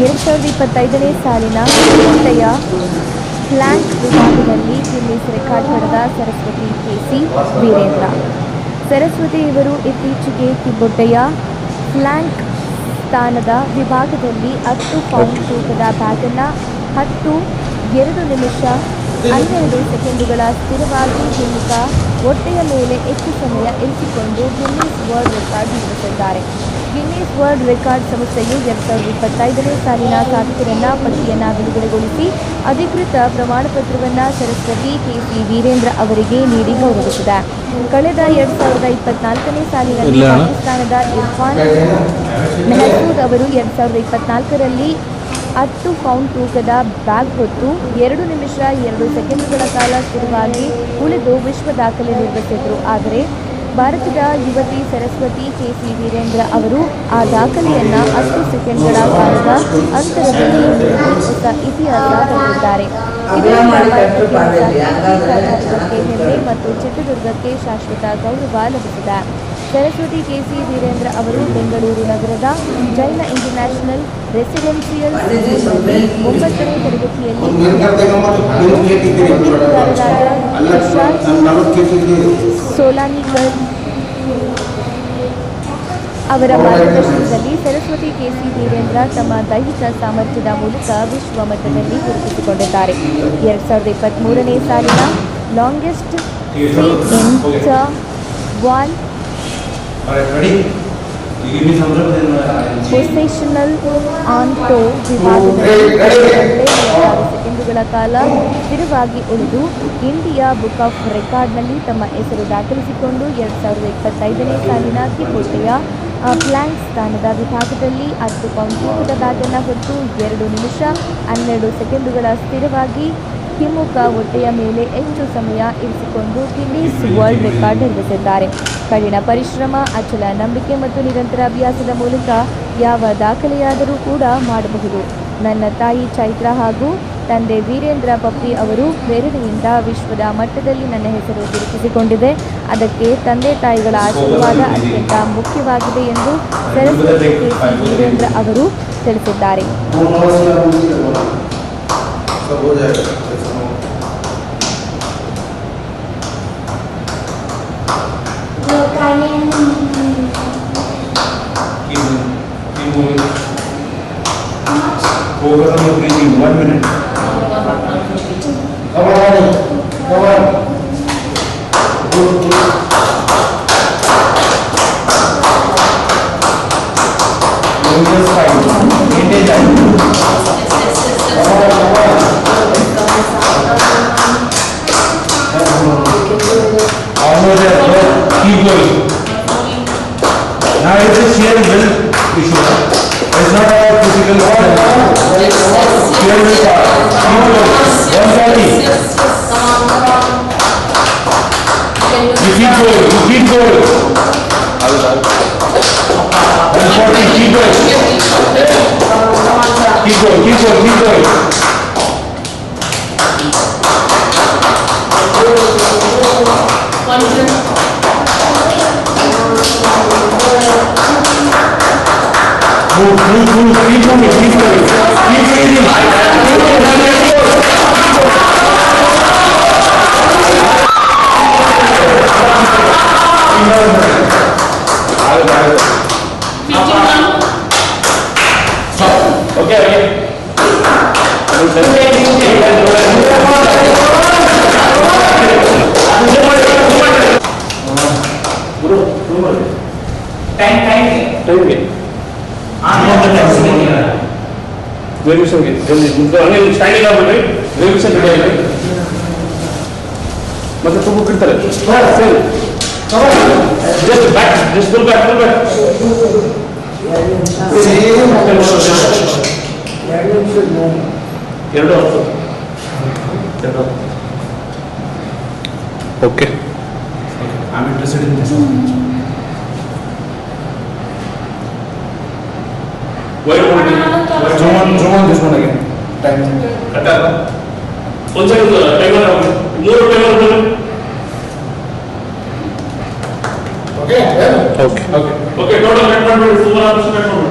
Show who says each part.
Speaker 1: ಎರಡು ಸಾವಿರದ ಇಪ್ಪತ್ತೈದನೇ ಸಾಲಿನ ಕೋಟೆಯ ಫ್ಲ್ಯಾಂಕ್ ವಿಭಾಗದಲ್ಲಿ ಗಿನ್ನಿಸ್ ರೆಕಾರ್ಡ್ ಪಡೆದ ಸರಸ್ವತಿ ಕೆಸಿ ವೀರೇಂದ್ರ. ಸರಸ್ವತಿ ಇವರು ಇತ್ತೀಚೆಗೆ ಕಿಬ್ಬೊಟ್ಟೆಯ ಫ್ಲ್ಯಾಂಕ್ ಸ್ಥಾನದ ವಿಭಾಗದಲ್ಲಿ ಹತ್ತು ಪೌಂಡ್ ತೂಕದ ಬ್ಯಾಗನ್ನು ಹತ್ತು ಎರಡು ನಿಮಿಷ ಹನ್ನೆರಡು ಸೆಕೆಂಡುಗಳ ಸ್ಥಿರವಾಗಿ ಹಿಮ್ಮುಖ ಹೊಟ್ಟೆಯ ಮೇಲೆ ಹೆಚ್ಚು ಸಮಯ ಇರಿಸಿಕೊಂಡು ಗಿನ್ನಿಸ್ ವರ್ಲ್ಡ್ ರೆಕಾರ್ಡ್ ನಿರ್ಮಿಸಿದ್ದಾರೆ. ಗಿನ್ನಿಸ್ ವರ್ಲ್ಡ್ ರೆಕಾರ್ಡ್ ಸಂಸ್ಥೆಯು ಎರಡು ಸಾವಿರದ ಇಪ್ಪತ್ತೈದನೇ ಸಾಲಿನ ಸಾಧಕರನ್ನ ಪಟ್ಟಿಯನ್ನು ಬಿಡುಗಡೆಗೊಳಿಸಿ ಅಧಿಕೃತ ಪ್ರಮಾಣಪತ್ರವನ್ನು ಸರಸ್ವತಿ ಕೆ ಸಿ ವೀರೇಂದ್ರ ಅವರಿಗೆ ನೀಡಿ ಗೌರವಿಸಿದೆ. ಕಳೆದ ಎರಡು ಸಾವಿರದ ಇಪ್ಪತ್ನಾಲ್ಕನೇ ಸಾಲಿನಲ್ಲಿ ಪಾಕಿಸ್ತಾನದ ಇರ್ಫಾನ್ ಮೆಹಸೂದ್ ಅವರು ಎರಡು ಸಾವಿರದ ಇಪ್ಪತ್ನಾಲ್ಕರಲ್ಲಿ ಹತ್ತು ಪೌಂಡ್ ತೂಕದ ಬ್ಯಾಗ್ ಹೊತ್ತು ಎರಡು ನಿಮಿಷ ಎರಡು ಸೆಕೆಂಡುಗಳ ಕಾಲ ಸ್ಥಿರವಾಗಿ ಉಳಿದು ವಿಶ್ವ ದಾಖಲೆ ನಿರ್ಮಿಸಿದರು ಆದರೆ ಭಾರತದ ಯುವತಿ ಸರಸ್ವತಿ ಕೆ ಸಿ ವೀರೇಂದ್ರ ಅವರು ಆ ದಾಖಲೆಯನ್ನು ಹತ್ತು ಸೆಕೆಂಡ್ಗಳ ಕಾಲದ ಅಂತರದಲ್ಲಿ ಹೊಸ ಇತಿಹಾಸ ತಂದಿದ್ದಾರೆ. ಕರ್ನಾಟಕಕ್ಕೆ ಹೆಮ್ಮೆ ಮತ್ತು ಚಿತ್ರದುರ್ಗಕ್ಕೆ ಶಾಶ್ವತ ಗೌರವ ಲಭಿಸಿದೆ. ಸರಸ್ವತಿ ಕೆಸಿ ವೀರೇಂದ್ರ ಅವರು ಬೆಂಗಳೂರು ನಗರದ ಜೈನ ಇಂಟರ್ನ್ಯಾಷನಲ್ ಸ್ಕೂಲ್ನಲ್ಲಿ ಒಂಬತ್ತನೇ ತರಗತಿಯಲ್ಲಿ ಸೋಲಾನಿಕರ್ ಅವರ ಮಾರ್ಗದರ್ಶನದಲ್ಲಿ ಸರಸ್ವತಿ ಕೆಸಿ ವೀರೇಂದ್ರ ತಮ್ಮ ದೈಹಿಕ ಸಾಮರ್ಥ್ಯದ ಮೂಲಕ ವಿಶ್ವ ಮಟ್ಟದಲ್ಲಿ ಗುರುತಿಸಿಕೊಂಡಿದ್ದಾರೆ. ಎರಡ್ ಸಾವಿರದ ಇಪ್ಪತ್ತ್ಮೂರನೇ ಸಾಲಿನ longest in wall positional on toe ವಿಭಾಗದಲ್ಲಿ ಸೆಕೆಂಡುಗಳ ಕಾಲ ಸ್ಥಿರವಾಗಿ ಉಳಿದು ಇಂಡಿಯಾ ಬುಕ್ ಆಫ್ ರೆಕಾರ್ಡ್ನಲ್ಲಿ ತಮ್ಮ ಹೆಸರು ದಾಖಲಿಸಿಕೊಂಡು ಎರಡು ಸಾವಿರದ ಇಪ್ಪತ್ತೈದನೇ ಸಾಲಿನ ಕಿಪುಟ್ಟೆಯ ಪ್ಲ್ಯಾಂಕ್ ಸ್ಥಾನದ ವಿಭಾಗದಲ್ಲಿ ಹತ್ತು ಪೌಂಡ್ ತೂಕದ ಬ್ಯಾಗನ್ನು ಹೊತ್ತು ಎರಡು ನಿಮಿಷ ಹನ್ನೆರಡು ಸೆಕೆಂಡುಗಳ ಸ್ಥಿರವಾಗಿ ಹಿಮ್ಮುಖ ಹೊಟ್ಟೆಯ ಮೇಲೆ ಹೆಚ್ಚು ಸಮಯ ಇರಿಸಿಕೊಂಡು ಗಿನ್ನೀಸ್ ವರ್ಲ್ಡ್ ರೆಕಾರ್ಡ್ ನಿರ್ಮಿಸಿದ್ದಾರೆ. ಕಠಿಣ ಪರಿಶ್ರಮ ಅಚಲ ನಂಬಿಕೆ ಮತ್ತು ನಿರಂತರ ಅಭ್ಯಾಸದ ಮೂಲಕ ಯಾವ ದಾಖಲೆಯಾದರೂ ಕೂಡ ಮಾಡಬಹುದು. ನನ್ನ ತಾಯಿ ಚೈತ್ರ ಹಾಗೂ ತಂದೆ ವೀರೇಂದ್ರ ಪಪ್ಪಿ ಅವರು ಪ್ರೇರಣೆಯಿಂದ ವಿಶ್ವದ ಮಟ್ಟದಲ್ಲಿ ನನ್ನ ಹೆಸರು ಗುರುತಿಸಿಕೊಂಡಿದೆ. ಅದಕ್ಕೆ ತಂದೆ ತಾಯಿಗಳ ಆಶೀರ್ವಾದ ಅತ್ಯಂತ ಮುಖ್ಯವಾಗಿದೆ ಎಂದು ಸರಸ್ವತಿ ಕೆಸಿ ವೀರೇಂದ್ರ ಅವರು ತಿಳಿಸಿದ್ದಾರೆ.
Speaker 2: वो खत्म हो गई थी one minute
Speaker 3: cover cover good good
Speaker 2: Keep going. Now it's a shear will issue. It's not about physical violence. We are here water. Purified. You keep going, you keep going. And 40, keep going. Keep going, keep going, keep going. không không không phí cho mình phí cho mình phí phí đi mãi Okay, okay. Okay, okay,
Speaker 4: okay. Đúng rồi. Đúng rồi. Tên tên gì? Tên gì? ನಿಮ್ದು ಹಂಗೆ standing ಆಗ್ಬಿಟ್ರಿ ಎರಡು ನಿಮಿಷ ready ಆಗಿ ಮತ್ತೆ ತುಂಬ ಬಿಡ್ತಾರೆ ಸರಿ just back just full back full back ಎರಡು ಹತ್ತು ಎರಡು okay
Speaker 2: I'm interested in this.
Speaker 4: Why Wait, wait.
Speaker 3: Zoom on, zoom on this one again. Time.
Speaker 4: Attack. One second, uh, timer down.
Speaker 3: More timer
Speaker 4: down.
Speaker 3: Okay,
Speaker 4: yeah. Okay. Okay. Okay, total 124 hours, 124 hours.